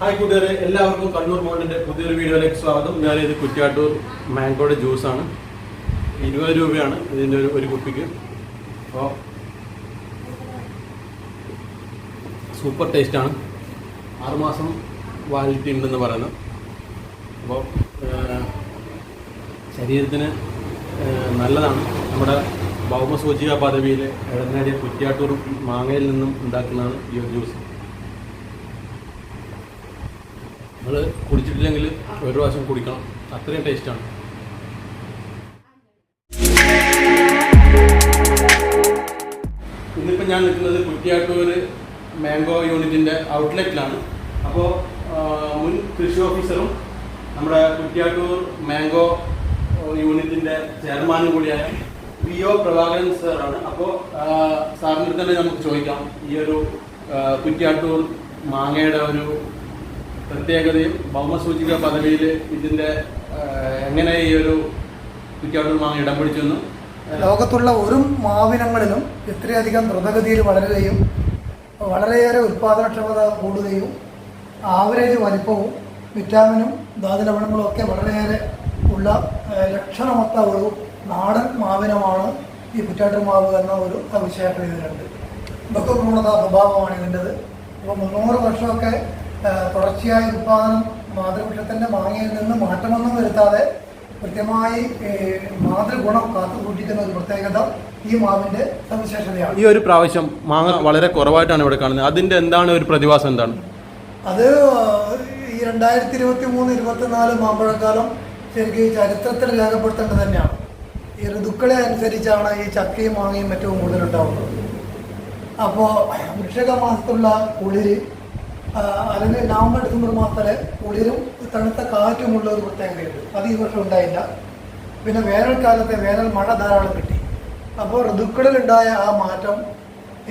Hi കൂട്ടുകാരെ എല്ലാവർക്കും കണ്ണൂർ മോണ്ടിന്റെ പുതിയൊരു വീഡിയോയിലേക്ക് സ്വാഗതം. ഞാനിത് കുറ്റ്യാട്ടൂർ മാംഗോയുടെ ആണ് ഇരുപത് രൂപയാണ് ഇതിന്റെ ഒരു ഒരു കുപ്പിക്ക്. അപ്പോൾ സൂപ്പർ ടേസ്റ്റാണ്. ആറുമാസം വാലിറ്റി ഉണ്ടെന്ന് പറയുന്നത് അപ്പോൾ ശരീരത്തിന് നല്ലതാണ്. നമ്മുടെ ഭൗമസൂചിക ഇടം കുറ്റിയാട്ടൂർ കുറ്റ്യാട്ടൂർ മാങ്ങയിൽ നിന്നും ഉണ്ടാക്കുന്നതാണ് ഈ ഒരു ജ്യൂസ്. നമ്മൾ കുടിച്ചിട്ടില്ലെങ്കിൽ ഒരു പ്രാവശ്യം കുടിക്കണം. അത്രയും ടേസ്റ്റാണ് ഇന്നിപ്പോൾ ഞാൻ നിൽക്കുന്നത് കുറ്റിയാട്ടൂർ മാംഗോ യൂണിറ്റിന്റെ ഔട്ട്ലെറ്റിലാണ്. അപ്പോൾ മുൻ കൃഷി ഓഫീസറും നമ്മുടെ കുറ്റിയാട്ടൂർ മാംഗോ യൂണിറ്റിന്റെ ചെയർമാനും കൂടിയായ വി ഒ പ്രഭാകരൻ സാറാണ്. അപ്പോൾ സാറിന്റെ തന്നെ നമുക്ക് ചോദിക്കാം. ഈ ഒരു കുറ്റിയാട്ടൂർ മാങ്ങയുടെ ഒരു പ്രത്യേകതയും ഭൗമസൂചിക പദവിയിൽ ഇതിന്റെ എങ്ങനെ ഈ ഒരു കുറ്റിയാട്ടൂർ ഇടം പിടിച്ചെന്നും ലോകത്തുള്ള ഒരു മാവിനങ്ങളിലും ഇത്രയധികം ദ്രുതഗതിയിൽ വളരുകയും വളരെയേറെ ഉൽപാദനക്ഷമത കൂടുകയും ആവറേജ് വലിപ്പവും വിറ്റാമിനും ധാതുലവണങ്ങളും ഒക്കെ വളരെയേറെ ഉള്ള ലക്ഷണമൊത്ത ഒരു നാടൻ മാവിനമാണ് ഈ കുറ്റാട്ടർ മാവ് എന്ന ഒരു സവിശേഷത ഇതിലുണ്ട്. ഇതൊക്കെ ഗുണത സ്വഭാവമാണ് ഇതിന്റെത്. അപ്പോൾ മുന്നൂറ് വർഷമൊക്കെ തുടർച്ചയായ ഉൽപ്പാദനം മാതൃവൃക്ഷത്തിന്റെ മാങ്ങയിൽ നിന്ന് മാറ്റമൊന്നും വരുത്താതെ കൃത്യമായി മാതൃഗുണം കാത്തുസൂക്ഷിക്കുന്ന ഒരു പ്രത്യേകത ഈ മാവിന്റെ സവിശേഷതയാണ്. ഈ ഒരു പ്രാവശ്യം മാങ്ങ വളരെ കുറവായിട്ടാണ് ഇവിടെ കാണുന്നത്. അതിന്റെ എന്താണ് ഒരു പ്രതിഭാസം എന്താണ്? അത് ഈ രണ്ടായിരത്തി ഇരുപത്തി മൂന്ന് ഇരുപത്തിനാല് മാമ്പഴക്കാലം ശരിക്കും ഈ ചരിത്രത്തിൽ രേഖപ്പെടുത്തേണ്ടത് തന്നെയാണ്. ഈ ഋതുക്കളെ അനുസരിച്ചാണ് ഈ ചക്കയും മാങ്ങയും മറ്റും കൂടുതലുണ്ടാവുന്നത്. അപ്പോൾ വൃക്ഷക മാസത്തുള്ള കുളിര് അല്ലെങ്കിൽ നവംബർ ഡിസംബർ മാസത്തിലെ കുളിരും തണുത്ത കാറ്റുമുള്ള ഒരു പ്രത്യേകതയുണ്ട് അത് ഈ വർഷം ഉണ്ടായില്ല. പിന്നെ വേനൽക്കാലത്തെ വേനൽ മഴ ധാരാളം കിട്ടി. അപ്പോൾ ഋതുക്കളിലുണ്ടായ ആ മാറ്റം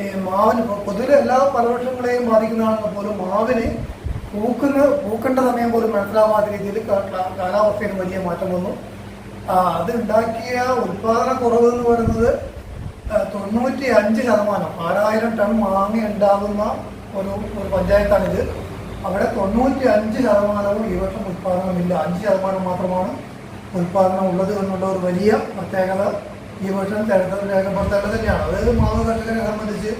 ഈ മാവിന് പൊതുവെ എല്ലാ പലവൃക്ഷങ്ങളെയും ബാധിക്കുന്നതാണെങ്കിൽ പോലും മാവിന് പൂക്കുന്ന പൂക്കേണ്ട സമയം പോലും മനസ്സിലാവാത്ത രീതിയിൽ കാലാവസ്ഥയിൽ വലിയ മാറ്റം വന്നു. അത് ഉണ്ടാക്കിയ ഉൽപാദന കുറവ് എന്ന് പറയുന്നത് തൊണ്ണൂറ്റി അഞ്ച് ശതമാനം ആറായിരം ടൺ മാങ്ങ ഉണ്ടാകുന്ന ഒരു ഒരു പഞ്ചായത്താണിത്. അവിടെ തൊണ്ണൂറ്റി അഞ്ച് ശതമാനവും ഈ വർഷം ഉൽപ്പാദനമില്ല. അഞ്ച് ശതമാനം മാത്രമാണ് ഉൽപാദനം ഉള്ളത് എന്നുള്ള ഒരു വലിയ പ്രത്യേകത ഈ വർഷം ചരിത്രത്തിൽ രേഖപ്പെടുത്തേണ്ടത് തന്നെയാണ്. അതായത് മാവ് കർഷകരെ സംബന്ധിച്ച്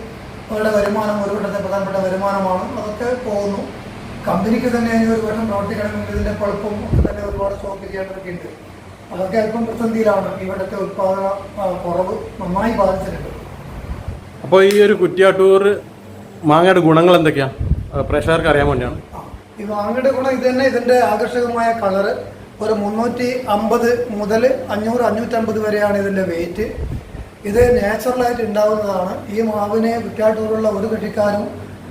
അവരുടെ വരുമാനം ഒരു വട്ടത്തെ പ്രധാനപ്പെട്ട വരുമാനമാണ്. അതൊക്കെ പോകുന്നു. കമ്പനിക്ക് തന്നെ ഇനി ഒരു വർഷം പ്രവർത്തിക്കണമെങ്കിൽ ഇതിന്റെ കുഴപ്പം തന്നെ ഒരുപാട് സ്റ്റോക്ക് ചെയ്യേണ്ടതൊക്കെ ഉണ്ട്. അതൊക്കെ അല്പം പ്രതിസന്ധിയിലാണ്. ഇവിടുത്തെ ഉൽപ്പാദന കുറവ് നന്നായി ബാധിച്ചിട്ടുണ്ട്. അപ്പോൾ ഈ ഒരു കുറ്റിയാട്ടൂർ മാങ്ങയുടെ ഗുണങ്ങൾ എന്തൊക്കെയാ? പ്രേക്ഷകർക്ക് അറിയാൻ വേണ്ടിയാണ്. ഈ മാങ്ങയുടെ ഗുണം ഇത് തന്നെ ഇതിന്റെ ആകർഷകമായ കളറ് ഒരു മുന്നൂറ്റി അമ്പത് മുതൽ അഞ്ഞൂറ് അഞ്ഞൂറ്റമ്പത് വരെയാണ് ഇതിന്റെ വെയിറ്റ് ഇത് നാച്ചുറലായിട്ട് ഉണ്ടാവുന്നതാണ്. ഈ മാവിനെ വിറ്റാട്ടൂരുള്ള ഒരു കൃഷിക്കാരും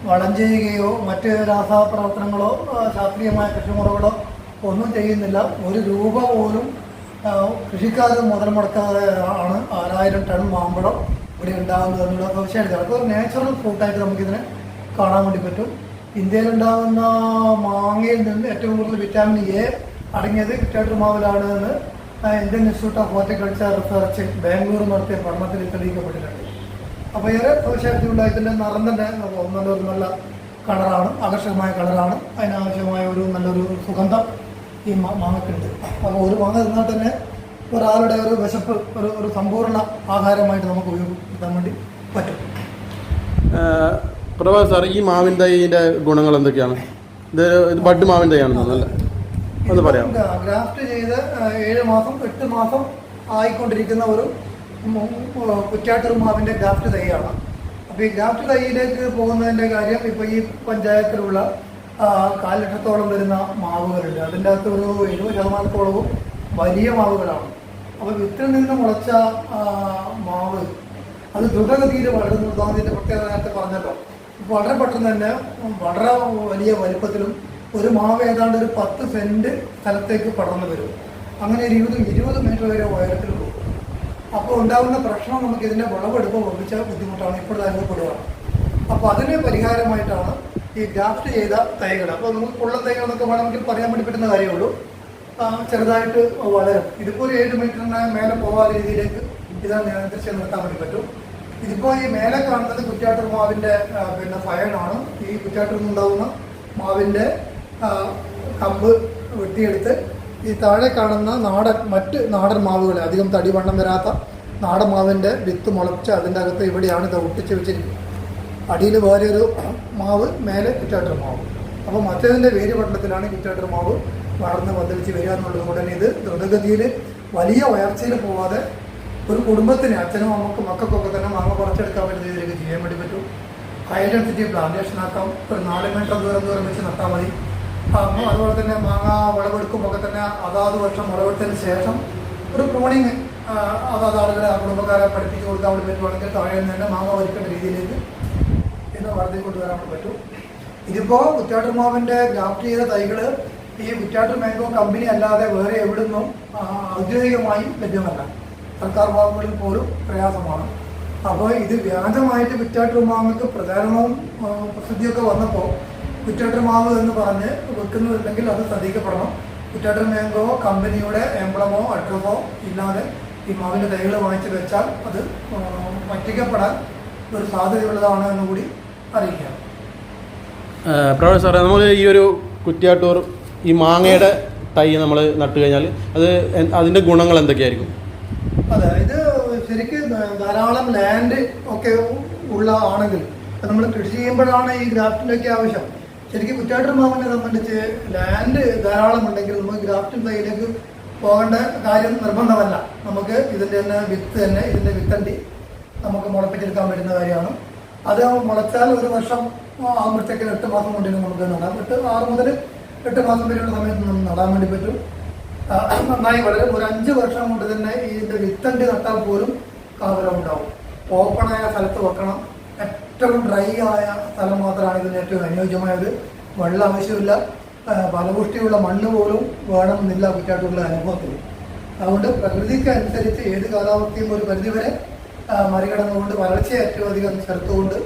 വളം ചെയ്യുകയോ മറ്റ് രാസപ്രവർത്തനങ്ങളോ ശാസ്ത്രീയമായ കൃഷിമുറകളോ ഒന്നും ചെയ്യുന്നില്ല. ഒരു രൂപ പോലും കൃഷിക്കാർ മുതൽ മുടക്കാതെ ആണ് ആറായിരം ടൺ മാമ്പഴം ഇവിടെ ഉണ്ടാകുന്നത് എന്നുള്ള തീർച്ചയായിട്ടും അപ്പോൾ നാച്ചുറൽ ഫ്രൂട്ടായിട്ട് നമുക്കിതിനെ കാണാൻ വേണ്ടി പറ്റും. ഇന്ത്യയിൽ ഉണ്ടാകുന്ന മാങ്ങയിൽ നിന്ന് ഏറ്റവും കൂടുതൽ വിറ്റാമിൻ എ അടങ്ങിയത് കുറ്റാട്ടൂർ മാവിലാണ് എന്ന് Indian institute of horticulture research Bangalore നടത്തിയ പഠനത്തിൽ തെളിയിക്കപ്പെട്ടിട്ടുണ്ട്. അപ്പോൾ ഏറെ സവിശേഷതയുള്ള ഇതിന്റെ നിറം തന്നെ നല്ലൊരു നല്ല കളറാണ് ആകർഷകമായ കളറാണ്. അതിനാവശ്യമായ ഒരു നല്ലൊരു സുഗന്ധം ഈ മാങ്ങക്കുണ്ട് അപ്പോൾ ഒരു മാങ്ങ തിന്നാൽ തന്നെ ഒരാളുടെ ഒരു വിശപ്പ് ഒരു ഒരു സമ്പൂർണ ആഹാരമായിട്ട് നമുക്ക് ഉപയോഗിക്കാൻ വേണ്ടി പറ്റും. പ്രഭാത് സാർ ഈ മാവിൻ തൈന്റെ ഗുണങ്ങൾ എന്തൊക്കെയാണ്? ഇത് ഇത് ബഡ് മാവിൻ തൈയാണെന്ന് തോന്നുന്നു ഒന്ന് പറയാം ഗ്രാഫ്റ്റ് ചെയ്ത് ഏഴ് മാസം എട്ട് മാസം ആയിക്കൊണ്ടിരിക്കുന്ന ഒരു കുറ്റാട്ടൂർ മാവിന്റെ ഗ്രാഫ്റ്റ് തൈയാണ്. അപ്പോൾ ഈ ഗ്രാഫ്റ്റ് തൈയിലേക്ക് പോകുന്നതിന്റെ കാര്യം ഇപ്പോൾ ഈ പഞ്ചായത്തിലുള്ള കാൽ ലക്ഷത്തോളം വരുന്ന മാവുകളുണ്ട്. അതിന്റെ അകത്ത് ഒരു എഴുപത് ശതമാനത്തോളവും വലിയ മാവുകളാണ്. അപ്പോൾ വിത്തിൽ നിന്ന് മുളച്ച മാവ് അത് ദ്രുതഗതിയിൽ വളരുന്നു. ഉദാഹരണത്തിന്റെ പ്രത്യേകത നേരത്തെ പറഞ്ഞല്ലോ. വളരെ പെട്ടെന്ന് തന്നെ വളരെ വലിയ വലിപ്പത്തിലും ഒരു മാവ് ഏതാണ്ട് ഒരു പത്ത് സെന്റ് സ്ഥലത്തേക്ക് പടർന്നു വരും. അങ്ങനെ ഒരു ഇരുപത് ഇരുപത് മീറ്റർ വരെ ഉയരത്തിൽ പോകും. അപ്പോൾ ഉണ്ടാകുന്ന പ്രശ്നം നമുക്ക് ഇതിന്റെ വിളവെടുപ്പ് ഒപ്പിച്ച ബുദ്ധിമുട്ടാണ്. ഇപ്പോഴും അനുഭവപ്പെടുക അപ്പോൾ അതിന് പരിഹാരമായിട്ടാണ് ഈ ഡ്രാഫ്റ്റ് ചെയ്ത തൈകൾ. അപ്പോൾ നമുക്ക് ഉള്ള തൈകൾ എന്നൊക്കെ വേണമെങ്കിൽ പറയാൻ വേണ്ടി പറ്റുന്ന കാര്യമുള്ളൂ ചെറുതായിട്ട് വളരും. ഇതിപ്പോൾ ഒരു ഏഴ് മീറ്ററിന് മേലെ പോകാത്ത രീതിയിലേക്ക് ഇത് നിയന്ത്രിച്ച് നിർത്താൻ വേണ്ടി പറ്റും. ഇതിപ്പോൾ ഈ മേലെ കാണുന്നത് കുറ്റാട്ടൂർ മാവിന്റെ പിന്നെ ഫയനാണ് ഈ കുറ്റാട്ടൂർ നിന്നുണ്ടാവുന്ന മാവിന്റെ കമ്പ് വെട്ടിയെടുത്ത് ഈ താഴെ കാണുന്ന നാടൻ മറ്റ് നാടൻ മാവുകൾ അധികം തടി വണ്ണം വരാത്ത നാടൻ മാവിന്റെ വിത്ത് മുളച്ച് അതിന്റെ അകത്ത് ഇവിടെയാണ് ഇത് ഒട്ടിച്ച് വെച്ചിരിക്കുന്നത്. അടിയിൽ വേറെ ഒരു മാവ് മേലെ കുറ്റാട്ടർ മാവ്. അപ്പോൾ മറ്റേതിന്റെ വേര് പട്ടണത്തിലാണ് കുറ്റാട്ടർ മാവ് വളർന്ന് പന്തലിച്ച് വരിക എന്നുള്ളത് കൊണ്ട് തന്നെ ഇത് ദ്രുതഗതിയിൽ വലിയ ഉയർച്ചയിൽ പോവാതെ ഒരു കുടുംബത്തിന് അച്ഛനും അമ്മക്കും മക്കൾക്കൊക്കെ തന്നെ മാങ്ങ പറിച്ചെടുക്കാൻ പറ്റുന്ന രീതിയിലേക്ക് ചെയ്യാൻ വേണ്ടി പറ്റും. ഡെൻസിറ്റി പ്ലാന്റേഷൻ ആക്കാം. ഒരു നാല് മീറ്റർ ദൂരം ദൂരം വെച്ച് നട്ടാൽ മതി. അതുപോലെ തന്നെ മാങ്ങ വിളവെടുക്കുമ്പോൾ തന്നെ അതാത് വർഷം വിളവെടുത്തതിന് ശേഷം ഒരു പ്രൂണിങ് അതാത് ആളുകളെ ആ കുടുംബക്കാരെ പഠിപ്പിച്ച് കൊടുക്കാൻ വേണ്ടി പറ്റുവാണെങ്കിൽ താഴെ തന്നെ മാങ്ങ വലിക്കേണ്ട രീതിയിലേക്ക് ഇന്ന് വളർത്തി കൊണ്ടുവരാൻ പറ്റും. ഇതിപ്പോൾ കുറ്റാട്ടുമാവിന്റെ ഗ്രാഫ്റ്റ് ചെയ്ത തൈകൾ ഈ കുറ്റാട്ടു മാംഗോ കമ്പനി അല്ലാതെ വേറെ എവിടുന്നും ഔദ്യോഗികമായും ലഭ്യമല്ല. സർക്കാർ ഭാഗങ്ങളിൽ പോലും പ്രയാസമാണ്. അപ്പോൾ ഇത് വ്യാജമായിട്ട് കുറ്റാട്ടു മാങ്ങൾക്ക് പ്രചാരണവും പ്രസിദ്ധിയൊക്കെ വന്നപ്പോൾ കുറ്റാട്ടു മാവ് എന്ന് പറഞ്ഞ് വെക്കുന്നുണ്ടെങ്കിൽ അത് ശ്രദ്ധിക്കപ്പെടണം. കുറ്റാട്ടു മാംഗോ കമ്പനിയുടെ എംബ്ലമോ അഡ്രസ്സോ ഇല്ലാതെ ഈ മാവിന്റെ തൈകൾ വാങ്ങിച്ച് വെച്ചാൽ അത് പറ്റിക്കപ്പെടാൻ ഒരു സാധ്യതയുള്ളതാണ് എന്ന് കൂടി അറിയിക്കാം. പ്രൊഫസർ നമ്മൾ ഈ ഒരു കുറ്റിയാട്ടൂർ ഈ മാങ്ങയുടെ തൈ നമ്മൾ നട്ടു കഴിഞ്ഞാൽ അത് അതിന്റെ ഗുണങ്ങൾ എന്തൊക്കെയായിരിക്കും? അതെ ഇത് ശരിക്കും ധാരാളം ലാൻഡ് ഒക്കെ ഉള്ള ആണെങ്കിൽ നമ്മൾ കൃഷി ചെയ്യുമ്പോഴാണ് ഈ ഗ്രാഫ്റ്റിന്റെയൊക്കെ ആവശ്യം. ശരിക്കും കുറ്റാട്ടൂർ മാവിനെ സംബന്ധിച്ച് ലാൻഡ് ധാരാളം ഉണ്ടെങ്കിൽ നമുക്ക് ഗ്രാഫ്റ്റിൻ തൈയിലേക്ക് പോകേണ്ട കാര്യം നിർബന്ധമല്ല. നമുക്ക് ഇതിന്റെ തന്നെ വിത്ത് തന്നെ ഇതിന്റെ വിത്തണ്ടി നമുക്ക് മുളപ്പിച്ചെടുക്കാൻ പറ്റുന്ന കാര്യമാണ്. അത് മുളച്ചാൽ ഒരു വർഷം ആകുമ്പോഴത്തേക്ക് എട്ട് മാസം കൊണ്ട് തന്നെ നമുക്ക് നടാം എട്ട് ആറ് മുതൽ എട്ട് മാസം വരെയുള്ള സമയത്ത് നമുക്ക് നടാൻ വേണ്ടി പറ്റും. നന്നായി വളരും. ഒരു അഞ്ച് വർഷം കൊണ്ട് തന്നെ ഇതിന്റെ വിത്തണ്ടി നട്ടാൽ പോലും കാതരം ഉണ്ടാവും. ഓപ്പണായ സ്ഥലത്ത് വെക്കണം. ഏറ്റവും ഡ്രൈ ആയ സ്ഥലം മാത്രമാണ് ഇതിന് ഏറ്റവും അനുയോജ്യമായത്. വെള്ളം ആവശ്യമില്ല. ഫലപുഷ്ടിയുള്ള മണ്ണ് പോലും വേണമെന്നില്ല കുറ്റാട്ടുള്ള അനുഭവത്തിൽ. അതുകൊണ്ട് പ്രകൃതിക്ക് അനുസരിച്ച് ഏത് കാലാവസ്ഥയും ഒരു പരിധിവരെ മറികടന്നുകൊണ്ട് വരൾച്ചയെ ഏറ്റവും അധികം ചേർത്തുകൊണ്ട്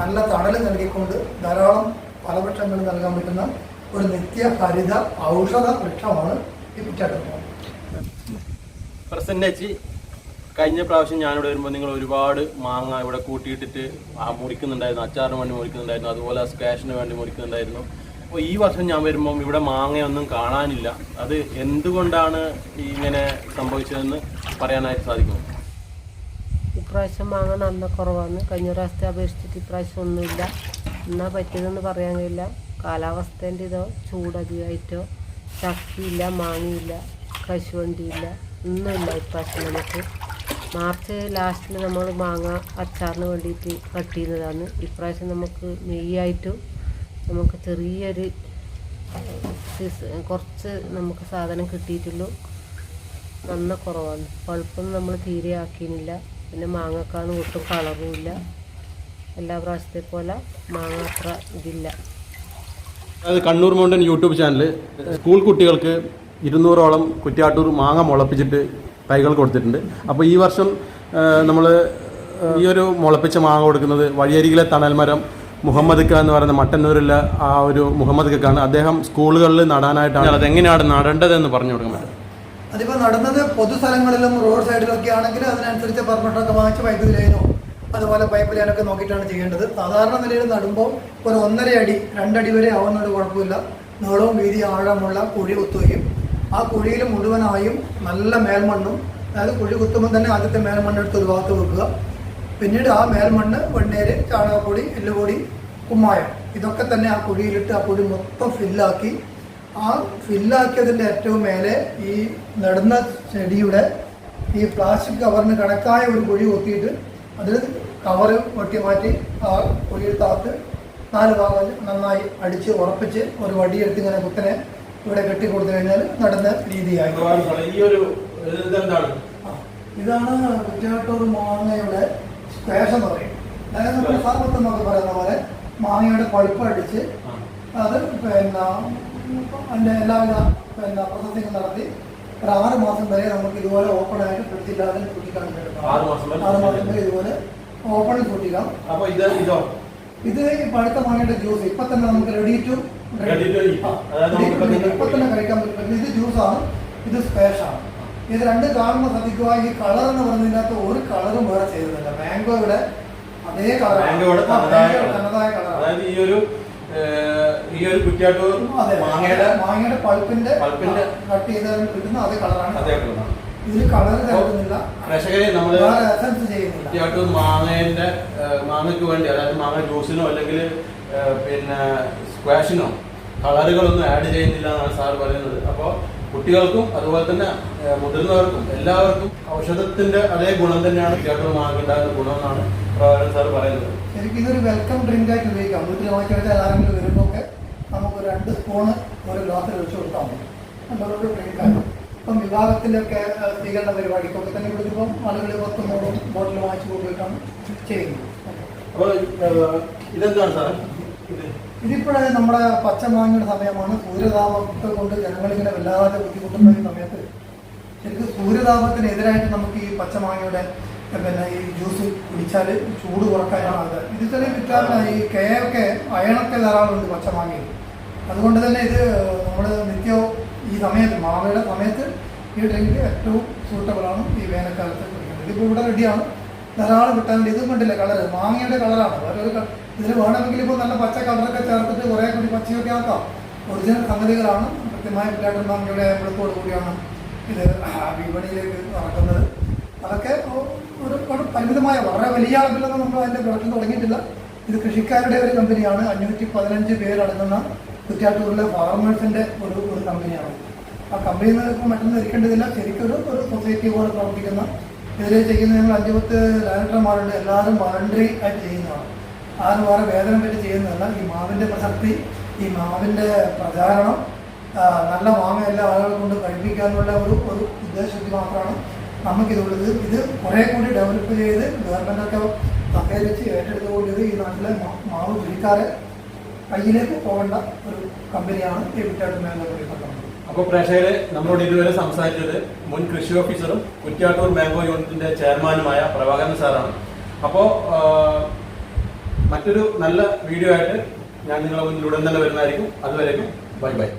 നല്ല തണൽ നൽകിക്കൊണ്ട് ധാരാളം ഫലവൃക്ഷങ്ങൾ നൽകാൻ പറ്റുന്ന ഒരു നിത്യ ഹരിത ഔഷധ വൃക്ഷമാണ് ഈ പ്രസന്നേച്ചി കഴിഞ്ഞ പ്രാവശ്യം ഞാനിവിടെ വരുമ്പോൾ നിങ്ങൾ ഒരുപാട് മാങ്ങ ഇവിടെ കൂട്ടിയിട്ടിട്ട് ആ മുറിക്കുന്നുണ്ടായിരുന്നു അച്ചാറിന് വേണ്ടി മുറിക്കുന്നുണ്ടായിരുന്നു അതുപോലെ സ്ക്വാഷിന് വേണ്ടി മുറിക്കുന്നുണ്ടായിരുന്നു. അപ്പോൾ ഈ വർഷം ഞാൻ വരുമ്പം ഇവിടെ മാങ്ങയൊന്നും കാണാനില്ല. അത് എന്തുകൊണ്ടാണ് ഇങ്ങനെ സംഭവിച്ചതെന്ന് പറയാനായിട്ട് സാധിക്കും ഇപ്രാവശ്യം മാങ്ങ നന്ന കുറവാണ്. കഴിഞ്ഞ പ്രാവശ്യത്തെ അപേക്ഷിച്ചിട്ട് ഇപ്രാവശ്യം ഒന്നുമില്ല. എന്നാ പറ്റിയതെന്ന് പറയാൻ കഴിയില്ല. കാലാവസ്ഥേന്റെ ഇതോ ചൂടധികമായിട്ടോ ചക്കിയില്ല മാങ്ങയില്ല കശുവണ്ടിയില്ല ഒന്നുമില്ല ഇപ്രാവശ്യം നമുക്ക്. മാർച്ച് ലാസ്റ്റിൽ നമ്മൾ മാങ്ങ അച്ചാറിന് വേണ്ടിയിട്ട് കട്ട് ചെയ്യുന്നതാണ് ഇപ്രാവശ്യം നമുക്ക് നെയ്യായിട്ടും നമുക്ക് ചെറിയൊരു കുറച്ച് നമുക്ക് സാധനം കിട്ടിയിട്ടുള്ളൂ. നന്ന കുറവാണ്. പഴുപ്പൊന്നും നമ്മൾ തീരെ ആക്കിയില്ല പിന്നെ മാങ്ങക്കാണ് ഒട്ടും കളറുമില്ല എല്ലാ പ്രാവശ്യത്തെ പോലെ മാങ്ങ അത്ര ഇതില്ല. അത് Kannur mountain YouTube channel school കുട്ടികൾക്ക് ഇരുന്നൂറോളം കുറ്റ്യാട്ടൂർ മാങ്ങ മുളപ്പിച്ചിട്ട് തൈകൾ കൊടുത്തിട്ടുണ്ട്. അപ്പോൾ ഈ വർഷം നമ്മൾ ഈ ഒരു മുളപ്പിച്ച മാങ്ങ കൊടുക്കുന്നത് വഴിയരികിലെ തണൽമരം മുഹമ്മദ് ഖാ എന്ന് പറയുന്ന മട്ടന്നൂരിലെ ആ ഒരു മുഹമ്മദ് ഖാണ് അദ്ദേഹം സ്കൂളുകളിൽ നടാനായിട്ടാണ്. അത് എങ്ങനെയാണ് നടേണ്ടതെന്ന് പറഞ്ഞു കൊടുക്കുന്നത് അതിപ്പോൾ നടന്നത് പൊതുസ്ഥലങ്ങളിലും റോഡ് സൈഡിലൊക്കെ ആണെങ്കിൽ അതിനനുസരിച്ച് പെർമിഷനൊക്കെ വാങ്ങിച്ച് വൈദ്യുതി ലൈനോ അതുപോലെ പൈപ്പ് ലൈനൊക്കെ നോക്കിയിട്ടാണ് ചെയ്യേണ്ടത്. സാധാരണ നിലയിൽ നടുമ്പോൾ ഒരു ഒന്നര അടി രണ്ടടി വരെ ആവുന്നത് കുഴപ്പമില്ല. നീളവും വീതി ആഴമുള്ള കുഴി കുത്തുകയും ആ കുഴിയിൽ മുഴുവനായും നല്ല മേൽമണ്ണും അതായത് കുഴി കുത്തുമ്പോൾ തന്നെ ആദ്യത്തെ മേൽമണ്ണ് എടുത്ത് ഒരു ഭാഗത്ത് വെക്കുക. പിന്നീട് ആ മേൽമണ്ണ് വെണ്ണേര് ചാണകപ്പൊടി എല്ലുപൊടി കുമ്മായം ഇതൊക്കെ തന്നെ ആ കുഴിയിലിട്ട് ആ കുഴി മൊത്തം ഫില്ലാക്കി. ആ ഫില്ലാക്കിയതിന്റെ ഏറ്റവും മേലെ ഈ നടുന്ന ചെടിയുടെ ഈ പ്ലാസ്റ്റിക് കവറിന് കണക്കായ ഒരു കുഴി കൊത്തിയിട്ട് അതിൽ കവറ് വെട്ടി മാറ്റി ആ കുഴിയിൽ താത്ത് നാല് ഭാഗം നന്നായി അടിച്ച് ഉറപ്പിച്ച് ഒരു വടിയെടുത്ത് ഇങ്ങനെ കുത്തനെ ഇവിടെ കെട്ടി കൊടുത്തു കഴിഞ്ഞാൽ നടന്ന രീതിയായി. ഇതാണ് കുറ്റാട്ടൂർ മാങ്ങയുടെ സ്പേഷൻ എന്ന് പറയും. അതായത് നമ്മുടെ സർബത്ത് എന്നൊക്കെ പറയുന്ന പോലെ മാങ്ങയുടെ പഴുപ്പ് അടിച്ച് അത് പിന്നെ അതിന്റെ എല്ലാവിധ പിന്നെ പ്രോസസ്സിങ് നടത്തി ഒരു ആറ് മാസം വരെ നമുക്ക് ഇതുപോലെ ഓപ്പൺ ആയിട്ട് ഫ്രിഡ്ജില്ലാതെ കുട്ടിക്കാൻ ആറ് മാസം വരെ ഇതുപോലെ ഓപ്പണിൽ കുട്ടിക്കാം അപ്പൊ ഇത് ഇതോ? ഇത് ഇപ്പൊ അടുത്ത മാങ്ങയുടെ ജ്യൂസ് ഇപ്പൊ തന്നെ നമുക്ക് റെഡി ടു ഇപ്പൊ തന്നെ കഴിക്കാൻ പറ്റും. ഇത് ജ്യൂസാണ് ഇത് സ്പേഷാണ് ഇത് രണ്ട് കാണുമ്പോൾ ശ്രദ്ധിക്കുക. ഈ കളർ എന്ന് പറഞ്ഞതിനകത്ത് ഒരു കളറും വേറെ ചെയ്തതല്ല മാംഗോയുടെ അതേ കളർ തനതായ കളർ അതായത് ഈ ഒരു ഈ ഒരു കുറ്റിയാട്ടൂർ മാങ്ങയുടെ മാങ്ങയുടെ പൾപ്പിന്റെ പൾപ്പിന്റെ കട്ട് ചെയ്താൽ കിട്ടുന്ന അതേ കളറാണ്. അതേ കളറാണ്. ഇതിൽ കളർ ചേർക്കുന്നില്ല കർഷകരെ നമ്മൾ കുറ്റിയാട്ടൂർ മാങ്ങേന്റെ മാങ്ങയ്ക്ക് വേണ്ടി അതായത് മാങ്ങ ജ്യൂസിനോ അല്ലെങ്കിൽ പിന്നെ സ്ക്വാഷിനോ കളറുകളൊന്നും ആഡ് ചെയ്യുന്നില്ല എന്നാണ് സാർ പറയുന്നത്. അപ്പോൾ കുട്ടികൾക്കും അതുപോലെ തന്നെ മുതിർന്നവർക്കും എല്ലാവർക്കും ഔഷധത്തിന്റെ അതേ ഗുണം തന്നെയാണ് കുറ്റിയാട്ടൂർ മാങ്ങ ഉണ്ടാകുന്ന ഗുണം ശരിക്കും ഇതൊരു വെൽക്കം ഡ്രിങ്ക് ആയിട്ട് ഉപയോഗിക്കാം. വീട്ടിൽ വാങ്ങിച്ചു വെച്ചാൽ ആരെങ്കിലും വരുമ്പോൾ ഒക്കെ നമുക്ക് രണ്ട് സ്പൂണ് ഒരു ഗ്ലാസ്സിൽ വെച്ച് കൊടുത്താൽ മതി. നല്ലൊരു ഡ്രിങ്കാണ് ഇപ്പം വിവാഹത്തിലൊക്കെ സ്വീകരണ പരിപാടിക്കൊക്കെ തന്നെ വിളിക്കുമ്പോൾ ആളുകൾ പത്തും നൂറും ബോട്ടിൽ വാങ്ങിച്ചു കൊണ്ടുപോയിട്ടാണ് ചെയ്യുന്നത്. ഇതെന്താണ് സാർ ഇത്. ഇതിപ്പോഴേ നമ്മുടെ പച്ചമാങ്ങയുടെ സമയമാണ്. സൂര്യതാപത്തെ കൊണ്ട് ജനങ്ങളിങ്ങനെ വല്ലാതെ ബുദ്ധിമുട്ടുന്ന സമയത്ത് ശരിക്കും സൂര്യതാപത്തിനെതിരായിട്ട് നമുക്ക് ഈ പച്ചമാങ്ങയുടെ പിന്നെ ഈ ജ്യൂസ് കുടിച്ചാൽ ചൂട് കുറക്കാനാണ് അത് ഇതിൽ തന്നെ വിറ്റാമിന ഈ കെ ഒക്കെ അയണൊക്കെ ധാരാളമുണ്ട് പച്ചമാങ്ങയിൽ. അതുകൊണ്ട് തന്നെ ഇത് നമ്മൾ നിത്യവും ഈ സമയത്ത് മാങ്ങയുടെ സമയത്ത് ഈ ഡ്രിങ്ക് ഏറ്റവും സൂട്ടബിളാണ് ഈ വേനൽക്കാലത്ത് കുടിക്കുന്നത്. ഇതിപ്പോൾ ഇവിടെ റെഡിയാണ് ധാരാളം കിട്ടാൻ ഇതും കണ്ടില്ല. കളറ് മാങ്ങയുടെ കളറാണ് ഓരോരു ഇതിൽ വേണമെങ്കിൽ ഇപ്പോൾ നല്ല പച്ച കളറൊക്കെ ചേർത്തിട്ട് കുറേ കൂടി പച്ചയൊക്കെ ആക്കാം. ഒറിജിനൽ സംഗതികളാണ്. കൃത്യമായ പിള്ളേട്ടൻ മാങ്ങയുടെ വെളുപ്പോട് കൂടിയാണ് ഇത് വിപണിയിലേക്ക് ഇറക്കുന്നത്. അതൊക്കെ ഒരു പരിമിതമായ വളരെ വലിയ അളവിലൊന്നും നമ്മൾ അതിന്റെ പ്രവർത്തനം തുടങ്ങിയിട്ടില്ല. ഇത് കൃഷിക്കാരുടെ ഒരു കമ്പനിയാണ്. അഞ്ഞൂറ്റി പതിനഞ്ച് പേരടങ്ങുന്ന കുറ്റാറ്റൂരിലെ ഫാർമേഴ്സിന്റെ ഒരു ഒരു കമ്പനിയാണ്. ആ കമ്പനിയിൽ നിന്ന് മറ്റൊന്നും ഇരിക്കേണ്ടതില്ല. ശരിക്കും ഒരു സൊസൈറ്റി പോലെ പ്രവർത്തിക്കുന്ന ഇതിൽ ചെയ്യുന്ന ഞങ്ങൾ അഞ്ചുപത്ത് ഡയറക്ടർമാരുണ്ട് എല്ലാവരും വോളണ്ടറി ആയിട്ട് ചെയ്യുന്നതാണ്. ആരും വേറെ വേതനം പറ്റി ചെയ്യുന്നതല്ല. ഈ മാവിന്റെ പ്രസക്തി ഈ മാവിന്റെ പ്രചാരണം നല്ല മാങ്ങ എല്ലാ ആളുകളെ കൊണ്ട് കഴിപ്പിക്കാനുള്ള ഒരു ഒരു ഉദ്ദേശത്തിൽ മാത്രമാണ് നമുക്കിതുള്ളത് ഇത് കുറേ കൂടി ഡെവലപ്പ് ചെയ്ത് ഗവൺമെന്റൊക്കെ സഹകരിച്ച് ഏറ്റെടുത്തുകൊണ്ട് ഈ നാട്ടിലെ മാവ് കൃഷിക്കാരെ കയ്യിലേക്ക് പോകേണ്ട ഒരു കമ്പനിയാണ് ഈ വിറ്റാട്ട് മേഖല കമ്പനി അപ്പോൾ പ്രേക്ഷകരെ നമ്മളോട് ഇതുവരെ സംസാരിച്ചത് മുൻ കൃഷി ഓഫീസറും കുറ്റാട്ടൂർ മാംഗോ യൂണിറ്റിന്റെ ചെയർമാനുമായ പ്രഭാകരൻ സാറാണ്. അപ്പോൾ മറ്റൊരു നല്ല വീഡിയോ ആയിട്ട് ഞാൻ നിങ്ങളെ മുന്നിൽ ഉടൻ തന്നെ വരുന്നതായിരിക്കും. അതുവരേക്കും ബൈ ബൈ.